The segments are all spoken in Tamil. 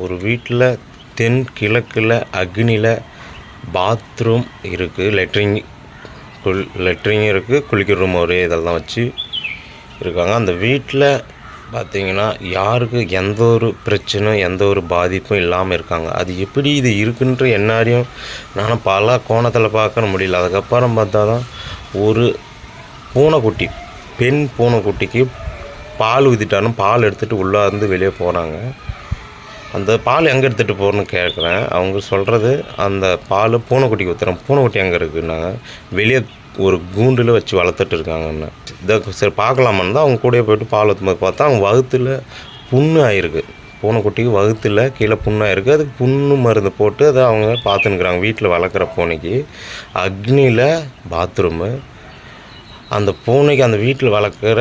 ஒரு வீட்டில் தென் கிழக்கில் அக்னியில் பாத்ரூம் இருக்குது லெட்ரின் குள் லெட்ரின் இருக்குது குளிக்கிற ரூம் ஒரே இதெல்லாம் வச்சு இருக்காங்க. அந்த வீட்டில் பார்த்திங்கன்னா யாருக்கு எந்த ஒரு பிரச்சனையும் எந்த ஒரு பாதிப்பும் இல்லாமல் இருக்காங்க. அது எப்படி இது இருக்குன்ற என்னாரையும் நானும் பல கோணத்தில் பார்க்க முடியல. அதுக்கப்புறம் பார்த்தா தான் ஒரு பூனைக்குட்டி பெண் பூனைக்குட்டிக்கு பால் ஊதிட்டாலும் பால் எடுத்துகிட்டு உள்ளே இருந்து வெளியே போகிறாங்க அந்த பால் எங்கே எடுத்துகிட்டு போகணும்னு கேட்குறேன் அவங்க சொல்கிறது அந்த பால் பூனைக்குட்டிக்கு ஊற்றுறோம் பூனைக்குட்டி எங்கே இருக்குன்னாங்க வெளியே ஒரு கூண்டில் வச்சு வளர்த்துட்டு இருக்காங்கன்னு. இதை சரி பார்க்கலாமான்னு தான் அவங்க கூடயே போய்ட்டு பால் ஊற்றும்போது பார்த்தா அவங்க வகுத்தில் புண்ணு ஆயிருக்கு. பூனைக்குட்டிக்கு வகுத்தில் கீழே புண்ணாயிருக்கு அதுக்கு புண்ணு மருந்து போட்டு அதை அவங்க பார்த்துன்னுக்குறாங்க. வீட்டில் வளர்க்குற பூனைக்கு. அக்னியில் பாத்ரூமு அந்த பூனைக்கு அந்த வீட்டில் வளர்க்குற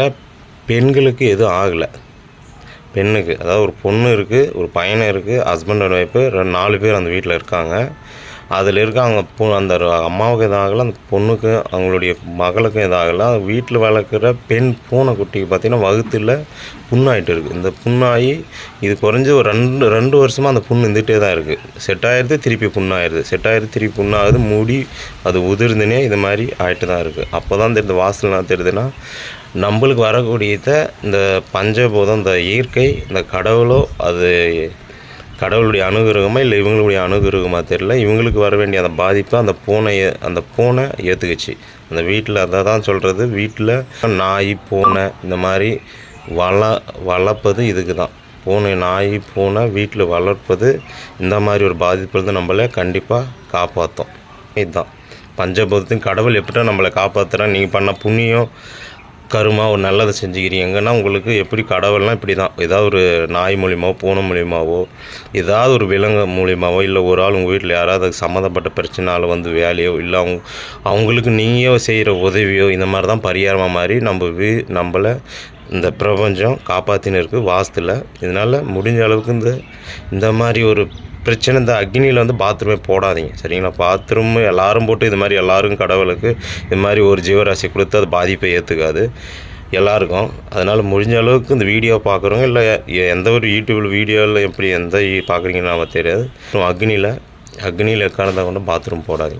பெண்களுக்கு எதுவும் ஆகலை. பெண்ணுக்கு அதாவது ஒரு பொண்ணு இருக்குது ஒரு பையன் இருக்குது ஹஸ்பண்ட் அண்ட் ஒய்ஃபு ரெண்டு நாலு பேர் அந்த வீட்டில் இருக்காங்க. அதில் இருக்க அவங்க பொ அந்த அம்மாவுக்கு எதுவும் அந்த பொண்ணுக்கு அவங்களுடைய மகளுக்கும் எதுவும் வீட்டில் வளர்க்குற பெண் பூனைக்குட்டிக்கு பார்த்திங்கன்னா வகுத்தில் புண்ணாயிட்டு இருக்குது இந்த புண்ணாகி இது குறைஞ்சி ஒரு ரெண்டு ரெண்டு வருஷமாக அந்த புண்ணு இருந்துகிட்டே தான் இருக்குது செட் ஆயிடுது திருப்பி புண்ணாயிருது. செட் ஆயிடுது திருப்பி புண்ணாகுது மூடி அது உதிர்ந்துனே இது மாதிரி ஆகிட்டு தான் இருக்குது அப்போ தான் தெரியுது வாசல் என்ன தெரியுதுன்னா நம்மளுக்கு வரக்கூடியத இந்த பஞ்சபூதம் இந்த இயற்கை இந்த கடவுளோ அது கடவுளுடைய அனுகிரகமாக இல்லை இவங்களுடைய அனுகிரகமாக தெரியல. இவங்களுக்கு வர வேண்டிய அந்த பாதிப்பை அந்த பூனையை அந்த பூனை ஏற்றுக்குச்சு அந்த வீட்டில் அதை தான் சொல்கிறது வீட்டில் நாய் பூனை இந்த மாதிரி வள வளர்ப்பது இதுக்கு தான் பூனை நாய் பூனை வீட்டில் வளர்ப்பது இந்த மாதிரி ஒரு பாதிப்புலேருந்து நம்மளை கண்டிப்பாக காப்பாற்றும் இதுதான். பஞ்சபூதத்தையும் கடவுள் எப்படின்னா நம்மளை காப்பாற்றுறா நீங்கள் பண்ண புண்ணியம் கருமா ஒரு நல்லதை செஞ்சுக்கிறீங்கன்னா உங்களுக்கு எப்படி கடவுள்லாம் இப்படி தான் ஏதாவது ஒரு நாய் மூலியமாவோ பூனை மூலியமாவோ ஏதாவது ஒரு விலங்கு மூலியமாவோ இல்லை ஒரு ஆள் உங்கள் வீட்டில் யாராவது அதுக்கு சம்மந்தப்பட்ட பிரச்சனால வந்து வேலையோ இல்லை அவங்க அவங்களுக்கு நீங்கள் செய்கிற உதவியோ இந்த மாதிரி தான் பரிகாரமாக மாதிரி நம்ம வீ நம்மளை இந்த பிரபஞ்சம் காப்பாற்றின்னு இருக்குது வாஸ்தில். இதனால் முடிஞ்ச அளவுக்கு இந்த இந்த மாதிரி ஒரு பிரச்சனை இந்த அக்னியில் வந்து பாத்ரூமே போடாதீங்க சரிங்களா? பாத்ரூம் எல்லாரும் போட்டு இது மாதிரி எல்லோரும் கடவுளுக்கு இது மாதிரி ஒரு ஜீவராசி கொடுத்து அது பாதிப்பை ஏற்றுக்காது எல்லாருக்கும். அதனால் முடிஞ்ச அளவுக்கு இந்த வீடியோ பார்க்குறவங்க இல்லை எந்த ஒரு யூடியூப்பில் வீடியோவில் எப்படி எந்த பார்க்குறீங்கன்னு நம்ம தெரியாது. அக்னியில் அக்னியில் உட்கார்ந்தா கொண்டு பாத்ரூம் போடாதீங்க.